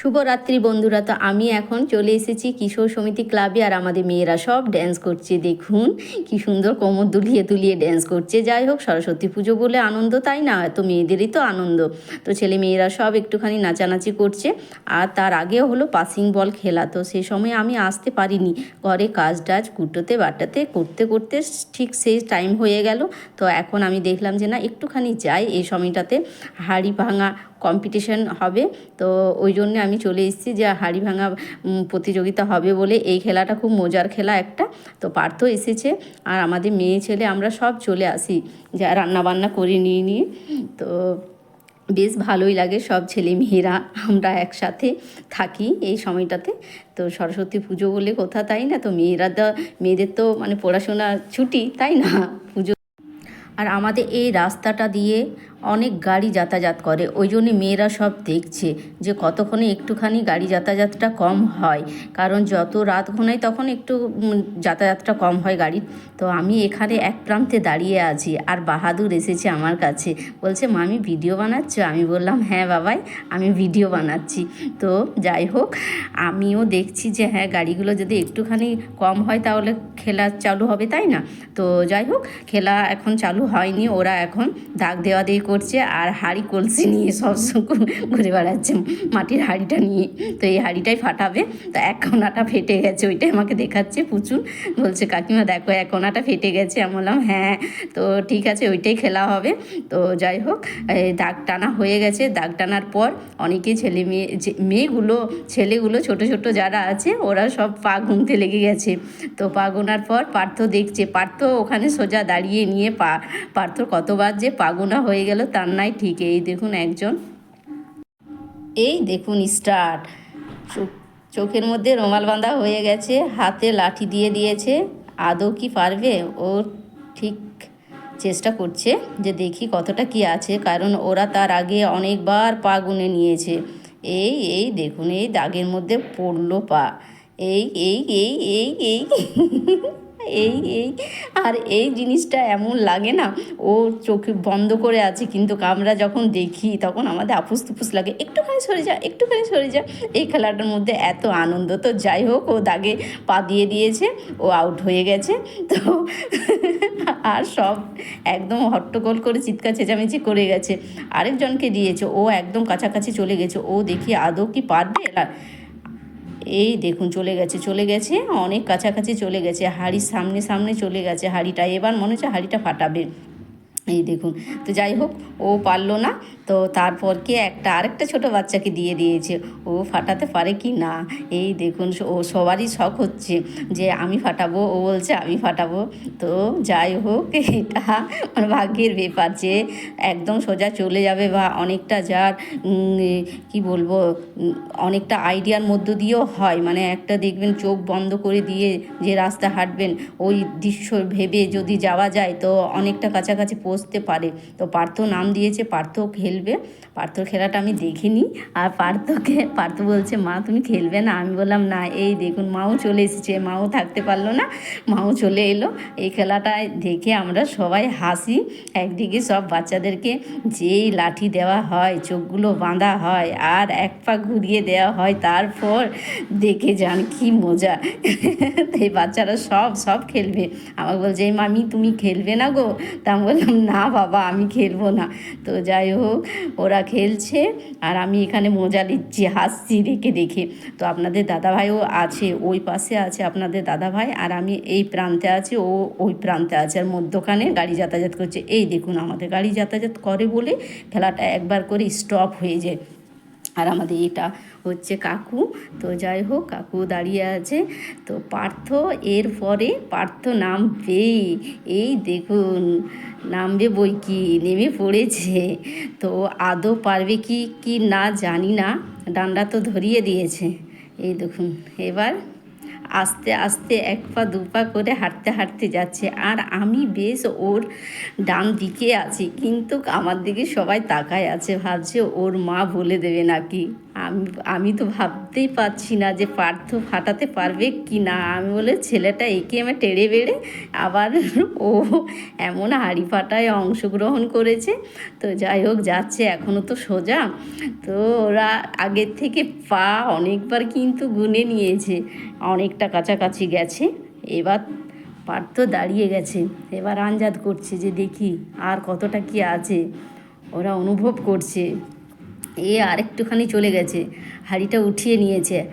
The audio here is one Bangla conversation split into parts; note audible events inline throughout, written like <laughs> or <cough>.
শুভরাত্রি বন্ধুরা, তো আমি এখন চলে এসেছি কিশোর সমিতি ক্লাবে আর আমাদের মেয়েরা সব ড্যান্স করছে। দেখুন কি সুন্দর কোমর দুলিয়ে তুলিয়ে ড্যান্স করছে। যাই হোক, সরস্বতী পুজো বলে আনন্দ, তাই না? তো মেয়েদেরই তো আনন্দ। তো ছেলে মেয়েরা সব একটুখানি নাচানাচি করছে। আর তার আগেও হলো পাসিং বল খেলা, তো সেই সময় আমি আসতে পারিনি। ঘরে কাজ টাজ, কুটোতে বাটাতে, করতে করতে ঠিক সেই টাইম হয়ে গেল। তো এখন আমি দেখলাম যে না, একটুখানি যাই এই সময়টাতে। হাড়ি ভাঙা কম্পিটিশন হবে। তো ওই জন্য আমি চলে এসেছি যে হাড়ি ভাঙা প্রতিযোগিতা হবে বলে। এই খেলাটা খুব মজার খেলা একটা। তো পার্থ এসেছে আর আমাদের মেয়ে ছেলে, আমরা সব চলে আসি। যা রান্নাবান্না করে নিয়ে নিয়ে। তো বেশ ভালোই লাগে সব ছেলে মেয়েরা, আমরা একসাথে থাকি এই সময়টাতে। তো সরস্বতী পুজো বলে কোথা তাই না? তো মেয়েরা তো, মেয়েদের তো মানে পড়াশোনা ছুটি, তাই না? পুজো। আর আমাদের এই রাস্তাটা দিয়ে অনেক গাড়ি যাতায়াত করে। ওই জন্যে মেয়েরা সব দেখছে যে কতক্ষণে একটুখানি গাড়ি যাতায়াতটা কম হয়। কারণ যত রাত ঘনায় তখন একটু যাতায়াতটা কম হয় গাড়ির। তো আমি এখানে এক প্রান্তে দাঁড়িয়ে আছি আর বাহাদুর এসেছে আমার কাছে। বলছে, মামি ভিডিও বানাচ্ছ? আমি বললাম হ্যাঁ বাবাই, আমি ভিডিও বানাচ্ছি। তো যাই হোক, আমিও দেখছি যে হ্যাঁ গাড়িগুলো যদি একটুখানি কম হয় তাহলে খেলা চালু হবে, তাই না? তো যাই হোক, খেলা এখন চালু হয়নি। ওরা এখন দাগ দেওয়া দিয়ে করছে আর হাঁড়ি কলসি নিয়ে সব ঘুরে বেড়াচ্ছে মাটির হাঁড়িটা নিয়ে। তো এই হাঁড়িটাই ফাটাবে। তো এক কোনাটা ফেটে গেছে, ওইটাই আমাকে দেখাচ্ছে পুচুর বলছে, কাকিমা, দেখো, এক কোনাটা ফেটে গেছে। আমি বললাম হ্যাঁ তো ঠিক আছে, ওইটাই খেলা হবে। তো যাই হোক দাগ টানা হয়ে গেছে। দাগ টানার পর অনেকেই ছেলে মেয়ে মেয়েগুলো, ছেলেগুলো, ছোট ছোট যারা আছে, ওরা সব পা গুনতে লেগে গেছে। তো পা গোনার পর পার্থ দেখছে। পার্থ ওখানে সোজা দাঁড়িয়ে নিয়ে পা, পার্থ কতবার যে পা গোনা হয়ে গেল তার নাই ঠিক। এই দেখুন একজন। এই দেখুন স্টার্ট চোখের মধ্যে রুমাল বাঁধা হয়ে গেছে, হাতে লাঠি দিয়ে দিয়েছে। আদৌ কি পারবে? ও ঠিক চেষ্টা করছে যে দেখি কতটা কি আছে, কারণ ওরা তার আগে অনেকবার পা গুনে নিয়েছে। এই এই দেখুন, এই দাগের মধ্যে পড়ল পা। এই এই এই এই এই। এই এই, আর এই জিনিসটা এমন লাগে না, ও চোখে বন্ধ করে আছে, কিন্তু আমরা যখন দেখি তখন আমাদের আপুস তুপুস লাগে, একটুখানি সরে যা, একটুখানি সরে যা। এই খেলাটার মধ্যে এত আনন্দ, তো যাই হোক, ও দাগে পা দিয়ে দিয়েছে, ও আউট হয়ে গেছে। তো আর সব একদম হট্টগোল করে চিৎকার চেঁচামেচি করে গেছে। আরেকজনকে দিয়েছে, ও একদম কাছাকাছি চলে গেছে, ও দেখি আদৌ কি পারবে এই দেখুন, চলে গেছে চলে গেছে, অনেক কাছাকাছি চলে গেছে, হাড়ির সামনে সামনে চলে গেছে, হাড়িটা। এবার মনে হচ্ছে হাড়িটা ফাটাবে। এই দেখুন, তো যাই হোক, ও পারল না, তো তারপর কি একটা, আরেকটা ছোট বাচ্চাকে দিয়ে দিয়েছে। ও ফাটাতে পারে কি না? এই দেখুন, ও সবারই শখ হচ্ছে যে, আমি ফাটাবো। ও বলছে, আমি ফাটাবো। তো যাই হোক, এটা মানে ভাগ্যের ব্যাপার যে, একদম সোজা চলে যাবে বা অনেকটা যার কি বলব অনেকটা আইডিয়ার মধ্য দিয়েও হয়। মানে একটা দেখবেন, চোখ বন্ধ করে দিয়ে যে রাস্তা হাঁটবেন, ওই দৃশ্য ভেবে যদি যাওয়া যায়, তো অনেকটা কাছাকাছি পৌঁছতে পারে। তো পার্থ নাম দিয়েছে, পার্থ খেলবে। পার্থর খেলাটা আমি দেখিনি। আর পার্থকে, পার্থ বলছে, মা, তুমি খেলবে না? আমি বললাম, না, এই দেখুন, মাও চলে এসেছে। মাও থাকতে পারল না। মাও চলে এলো। এই খেলাটায় দেখে আমরা সবাই হাসি। একদিকে সব বাচ্চাদেরকে যেই লাঠি দেওয়া হয়, চোখগুলো বাঁধা হয়, আর এক পা ঘুরিয়ে দেওয়া হয়, তারপর দেখে যান কি মজা। এই বাচ্চারা সব সব খেলবে। আমাকে বলছে, "এই মামি তুমি খেলবে না গো? তা আমি বললাম না বাবা, আমি খেলব না। তো যাই হোক, ওরা খেলছে আর আমি এখানে মজা নিচ্ছি, হাসছি, দেখে দেখে। তো আপনাদের দাদাভাইও আছে, ওই পাশে আছে আপনাদের দাদাভাই আর আমি এই প্রান্তে আছি, ও ওই প্রান্তে আছে আর মধ্যখানে গাড়ি যাতায়াত করছে। এই দেখুন, আমাদের গাড়ি যাতায়াত করে বলে খেলাটা একবার করে স্টপ হয়ে যায়। আর আমাদের এটা হচ্ছে কাকু। তো যাই হোক, কাকু দাঁড়িয়ে আছে। তো পার্থ এর পরে পার্থ নামবে। এই দেখুন, নামবে বই কি? নেমে পড়েছে। তো আদৌ পারবে কি কি না জানি না। ডান্ডা তো ধরিয়ে দিয়েছে। এই দেখুন, এবার আস্তে আস্তে এক পা দু পা করে হাঁটতে হাঁটতে যাচ্ছে। আর আমি বেশ ওর ডান দিকে আছি, কিন্তু আমার দিকে সবাই তাকায় আছে, ভাবছে ওর মা বলে দেবে নাকি। আমি আমি তো ভাবতেই পারছি না যে পার্থ ফাটাতে পারবে কি না। আমি বলে, ছেলেটা একে আমার টেড়ে বেড়ে আবার ও এমন হাড়ি ফাটায় অংশগ্রহণ করেছে। তো যাই হোক, যাচ্ছে এখনও তো সোজা। তো ওরা আগের থেকে পা অনেকবার কিন্তু গুনে নিয়েছে। অনেকটা কাছাকাছি গেছে। এবার পার্থ দাঁড়িয়ে গেছে। এবার আঞ্জাদ করছে যে, দেখি আর কতটা কি আছে? ওরা অনুভব করছে। এ আরেকটুখানি চলে গেছে। হাঁড়িটা উঠিয়ে নিয়েছে।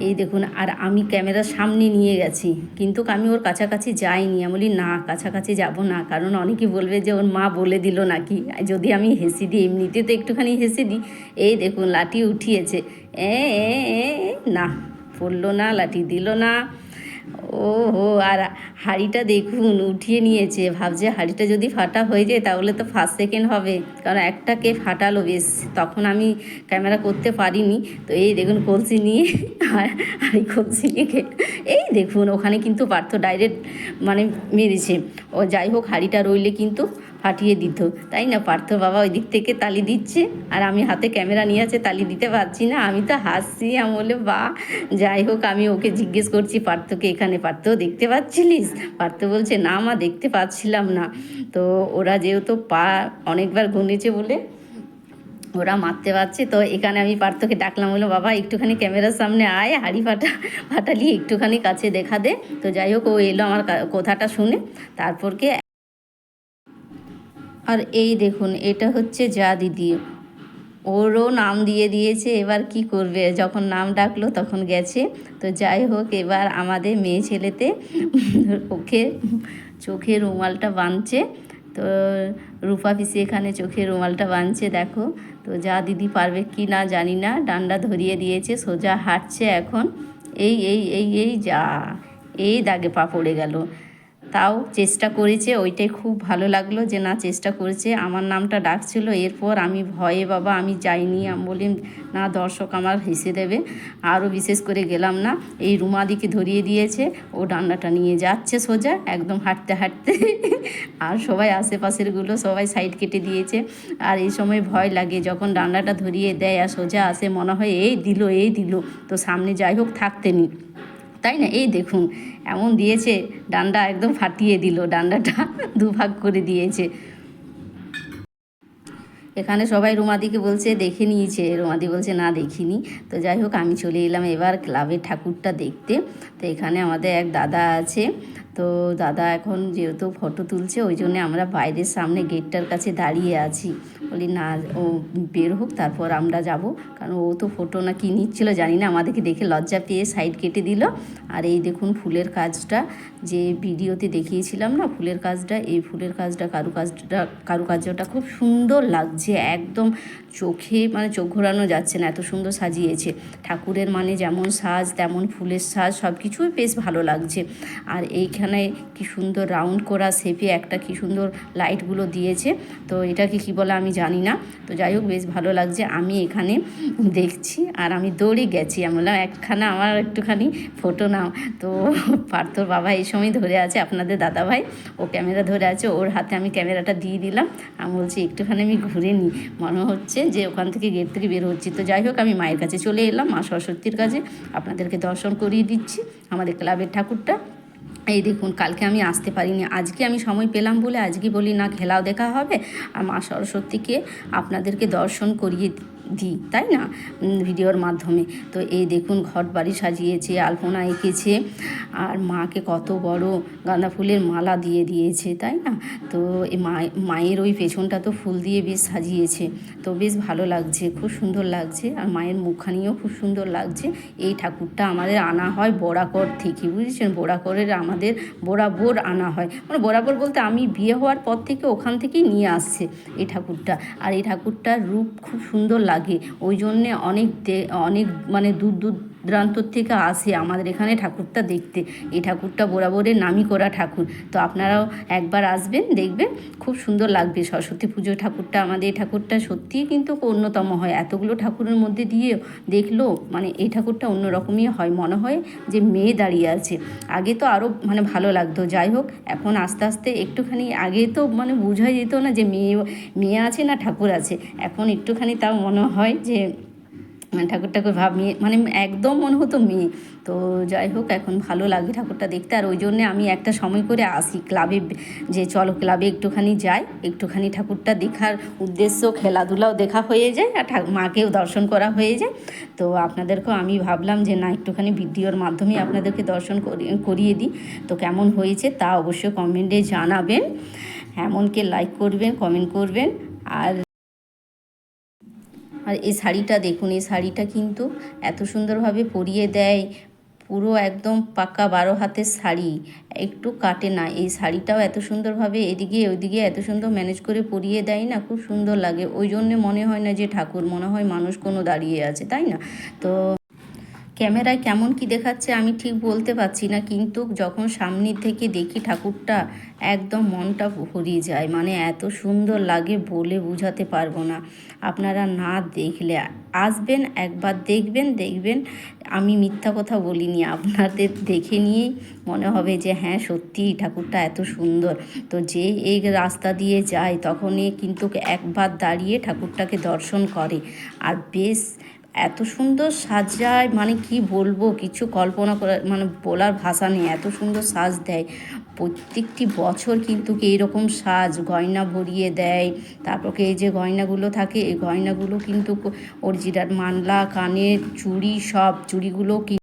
এই দেখুন, আর আমি ক্যামেরার সামনে নিয়ে গেছি। কিন্তু আমি ওর কাছাকাছি যাইনি। আমি বলি, না, কাছাকাছি যাব না। কারণ অনেকে বলবে যে ওর মা বলে দিল নাকি। যদি আমি হেসে দিই, এমনিতে তো একটুখানি হেসে দিই। এই দেখুন, লাঠি উঠিয়েছে। এ, না, পড়ল না, লাঠি দিল না। ও হো আর হাড়িটা দেখুন, উঠিয়ে নিয়েছে। ভাবছে হাড়িটা যদি ফাটা হয়ে যায় তাহলে তো ফার্স্ট সেকেন্ড হবে। কারণ একটা কে ফাটালো, বেশ, তখন আমি ক্যামেরা করতে পারিনি। তো এই দেখুন, কলসি নিয়ে হাঁড়ি কলসি নিয়ে এই দেখুন, ওখানে কিন্তু পার্থ ডাইরেক্ট মানে মেরেছে। ও যাই হোক, হাড়িটা রইলে কিন্তু ফাটিয়ে দিত। তাই না? পার্থ বাবা ওই দিক থেকে তালি দিচ্ছে। আর আমি হাতে ক্যামেরা নিয়ে আছে, তালি দিতে পারছি না। আমি তো হাসছি, আমি বলে বা যাই হোক, আমি ওকে জিজ্ঞেস করছি, পার্থকে এখানে পার্থ দেখতে পাচ্ছিলিস? পার্থ বলছে, না মা, দেখতে পাচ্ছিলাম না। তো ওরা যেহেতু পা অনেকবার গুনেছে বলে ওরা মারতে পারছে, তো এখানে আমি পার্থকে ডাকলাম বলল বাবা, একটুখানি ক্যামেরার সামনে আয়, হাড়ি ফাটা, ফাটালি, একটুখানি কাছে দেখা দে। তো যাই হোক, ও এলো আমার কথাটা শুনে। তারপরকে আর এই দেখুন, এটা হচ্ছে যা দিদি। ওরও নাম দিয়ে দিয়েছে, এবার কি করবে? যখন নাম ডাকলো তখন গেছে। তো যাই হোক, এবার আমাদের মেয়ে ছেলেতে ওকে চোখে রুমালটা বাঁধছে। তো রূপা পিসি এখানে চোখে রুমালটা বাঁধছে, দেখো। তো যা দিদি পারবে কি না জানি না, ডান্ডা ধরিয়ে দিয়েছে, সোজা হাঁটছে এখন। এই এই এই এই যা, এই দাগে পা পড়ে গেল। তাও চেষ্টা করেছে, ওইটাই খুব ভালো লাগল যে না চেষ্টা করেছে। আমার নামটা ডাকছিল, এরপর আমি ভয়ে, বাবা, আমি যাইনি। আমি বলি না দর্শক, আমার হেসে দেবে। আরও বিশেষ করে গেলাম না, এই রুমাদিকে ধরিয়ে দিয়েছে, ও ডান্ডাটা নিয়ে যাচ্ছে সোজা, একদম হাঁটতে হাঁটতে। আর সবাই আশেপাশেরগুলো সবাই সাইড কেটে দিয়েছে। আর এই সময় ভয় লাগে, যখন ডান্ডাটা ধরিয়ে দেয় আর সোজা আসে, মনে হয়, এই দিল এই দিল। তো সামনে যাই হোক, থাকতে নি তাই না? এই দেখুন, এমন দিয়েছে, ডান্ডা একদম ফাটিয়ে দিল, ডান্ডাটা <laughs> দুভাগ করে দিয়েছে। এখানে সবাই রুমাদিকে বলছে, দেখে নিয়েছে। রোমাদি বলছে, না, দেখিনি। তো যাই হোক, আমি চলে এলাম এবার ক্লাবের ঠাকুরটা দেখতে। তো এখানে আমাদের এক দাদা আছে। তো দাদা এখন যেহেতু ফটো তুলছে, ওই জন্যে আমরা বাইরের সামনে গেটটার কাছে দাঁড়িয়ে আছি। বলি, না, ও বের হোক, তারপর আমরা যাব। কারণ ও তো ফটো না কী নিচ্ছিল, জানি না, আমাদেরকে দেখে লজ্জা পেয়ে সাইড কেটে দিল। আর এই দেখুন ফুলের কাজটা, যে ভিডিওতে দেখিয়েছিলাম না, ফুলের কাজটা, এই ফুলের কাজটা, কারুকাজটা, কারুকার্যটা খুব সুন্দর লাগছে। একদম চোখে মানে চোখ ঘোরানো যাচ্ছে না, এত সুন্দর সাজিয়েছে। ঠাকুরের মানে যেমন সাজ, তেমন ফুলের সাজ সব কিছুই বেশ ভালো লাগছে। আর এইখানে কি সুন্দর রাউন্ড করা শেপে একটা কি সুন্দর লাইটগুলো দিয়েছে। তো এটাকে কি বলে আমি জানি না। তো যাই হোক, বেশ ভালো লাগছে। আমি এখানে দেখছি আর আমি দৌড়ে গেছি। আমি বললাম, একখানা আমার একটুখানি ফটো নাও। তো পার্থর বাবা এই সময় ধরে আছে, আপনাদের দাদা ভাই ও ক্যামেরা ধরে আছে, ওর হাতে আমি ক্যামেরাটা দিয়ে দিলাম। আমি বলছি, একটুখানি আমি ঘুরে নিই। মনে হচ্ছে যে ওখান থেকে গেট থেকে বের হচ্ছি। তো যাই হোক, আমি মায়ের কাছে চলে এলাম, মা সরস্বতীর কাছে। আপনাদেরকে দর্শন করিয়ে দিচ্ছি। আমাদের ক্লাবের ঠাকুরটা এই দেখুন, কালকে আমি আসতে পারিনি। আজকে আমি সময় পেলাম বলে আজকে বলি, না, খেলাও দেখা হবে। আর মা সরস্বতীকে আপনাদেরকে দর্শন করিয়ে দিই, তাই না? ভিডিওর মাধ্যমে। তো এই দেখুন, ঘর বাড়ি সাজিয়েছে, আলপনা এঁকেছে, আর মাকে কত বড় গাঁদা ফুলের মালা দিয়ে দিয়েছে, তাই না? তো মায়- মায়ের ওই পেছনটা তো ফুল দিয়ে বেশ সাজিয়েছে। তো বেশ ভালো লাগছে, খুব সুন্দর লাগছে, আর মায়ের মুখখানিও খুব সুন্দর লাগছে। এই ঠাকুরটা আমাদের আনা হয় বরাকর থেকে, বুঝেছেন? বরাকরের আমাদের, বরাবর আনা হয়। মানে বরাবর বলতে আমি বিয়ে হওয়ার পর থেকে ওখান থেকেই নিয়ে আসছে এই ঠাকুরটা। আর এই ঠাকুরটার রূপ খুব সুন্দর লাগে। ওই জন্যে অনেক অনেক মানে দূর দূর দূরান্তর থেকে আসে আমাদের এখানে ঠাকুরটা দেখতে। এই ঠাকুরটা বরাবরের নামই করা ঠাকুর। তো আপনারাও একবার আসবেন, দেখবেন। খুব সুন্দর লাগবে। সরস্বতী পুজো ঠাকুরটা, আমাদের এই ঠাকুরটা সত্যিই কিন্তু অন্যতম হয়। এতগুলো ঠাকুরের মধ্যে দিয়ে দেখল মানে এই ঠাকুরটা অন্যরকমই হয়। মনে হয় যে মেয়ে দাঁড়িয়ে আছে। আগে তো আরও মানে ভালো লাগতো। যাই হোক, এখন আস্তে আস্তে একটুখানি আগে তো মানে বোঝা যেত না যে মেয়ে মেয়ে আছে না ঠাকুর আছে। এখন একটুখানি তাও মনে হয় যে ঠাকুর ঠাকুর ভাব মেয়ে মানে একদম মনে হতো মেয়ে। তো যাই হোক, এখন ভালো লাগে ঠাকুরটা দেখতে। আর ওই জন্যে আমি একটা সময় করে আসি ক্লাবে, যে চলো ক্লাবে একটুখানি যাই, একটুখানি ঠাকুরটা দেখার উদ্দেশ্য খেলাধুলাও দেখা হয়ে যায়, আর মাকেও দর্শন করা হয়ে যায়। তো আপনাদেরকেও আমি ভাবলাম যে, না, একটুখানি ভিডিওর মাধ্যমে আপনাদেরকে দর্শন করি- করিয়ে দিই। তো কেমন হয়েছে তা অবশ্যই কমেন্টে জানাবেন। এমনকে লাইক করবেন কমেন্ট করবেন। আর আর এই শাড়িটা দেখুন, এই শাড়িটা কিন্তু এত সুন্দরভাবে পরিয়ে দেয়, পুরো একদম পাকা বারো হাতের শাড়ি, একটু কাটে না। এই শাড়িটাও এত সুন্দরভাবে এদিকে ওইদিকে এত সুন্দর ম্যানেজ করে পরিয়ে দেয় না, খুব সুন্দর লাগে। ওই জন্যে মনে হয় না যে ঠাকুর, মনে হয় মানুষ কোনো দাঁড়িয়ে আছে, তাই না? তো ক্যামেরায় কেমন কি দেখাচ্ছে আমি ঠিক বলতে পারছি না, কিন্তু যখন সামনে থেকে দেখি ঠাকুরটা, একদম মনটা ভরিয়ে যায়। মানে এত সুন্দর লাগে বলে বোঝাতে পারব না। আপনারা না দেখলে আসবেন, একবার দেখবেন দেখবেন। আমি মিথ্যা কথা বলিনি, আপনাদের দেখে নিয়েই মনে হবে যে হ্যাঁ সত্যিই ঠাকুরটা এত সুন্দর। তো যে এই রাস্তা দিয়ে যায়, তখনই কিন্তু একবার দাঁড়িয়ে ঠাকুরটাকে দর্শন করে। আর বেশ এত সুন্দর সাজায় মানে কি বলব, কিছু কল্পনা করা মানে বলার ভাষা নেই, এত সুন্দর সাজ দেয়। প্রত্যেকটি বছর কিন্তু এইরকম সাজ, গয়না ভরিয়ে দেয়। তারপর এই যে গয়নাগুলো থাকে, এই গয়নাগুলো কিন্তু অরিজিনাল মানলা কানের চুড়ি সব, চুড়িগুলো কি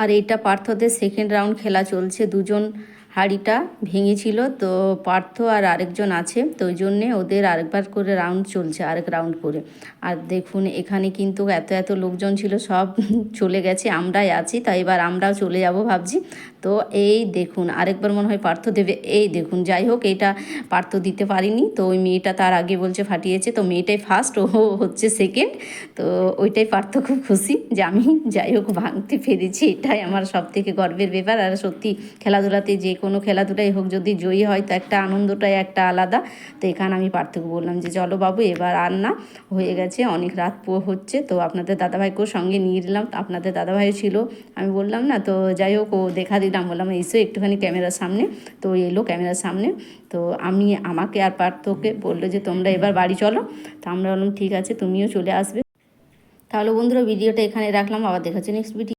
আর এটা পার্থদের সেকেন্ড রাউন্ড খেলা চলছে, দুজন হাড়িটা ভেঙেছিল, তো পার্থ আর আরেকজন আছে, তো ওই জন্যে ওদের আরেকবার করে রাউন্ড চলছে, আরেক রাউন্ড করে। আর দেখুন, এখানে কিন্তু এত এত লোকজন ছিল, সব <laughs> চলে গেছে, আমরাই আছি, তাই এবার আমরাও চলে যাব ভাবছি। তো এই দেখুন, আরেকবার মনে হয় পার্থ দেবে, এই দেখুন, যাই হোক, এটা পার্থ দিতে পারিনি। তো ওই মেয়েটা তার আগে বলছে ফাটিয়েছে, তো মেয়েটাই ফার্স্ট ও হচ্ছে সেকেন্ড তো ওইটাই পার্থ খুব খুশি যে আমি যাই হোক, ভাঙতে পেরেছি, এটাই আমার সব থেকে গর্বের ব্যাপার। আর সত্যি, খেলাধুলাতে যে কোনো খেলাধুলাই হোক, যদি জয়ী হয়, তো একটা আনন্দটাই একটা আলাদা। তো এখানে আমি পার্থকে বললাম যে, চলো বাবু, এবার আর না, হয়ে গেছে অনেক রাত পো হচ্ছে, তো আপনাদের দাদাভাইকেও সঙ্গে নিয়ে নিলাম। আপনাদের দাদাভাইও ছিল, আমি বললাম, না, তো যাই হোক, ও দেখা দিলাম। বললাম, এসো একটুখানি ক্যামেরার সামনে। তো এলো ক্যামেরার সামনে। তো আমি, আমাকে আর পার্থকে বলল যে, তোমরা এবার বাড়ি চলো। তো আমরা বললাম, ঠিক আছে, তুমিও চলে আসবে। তাহলে বন্ধুরা, ভিডিওটা এখানে রাখলাম। আবার দেখা হচ্ছে নেক্সট ভিডিও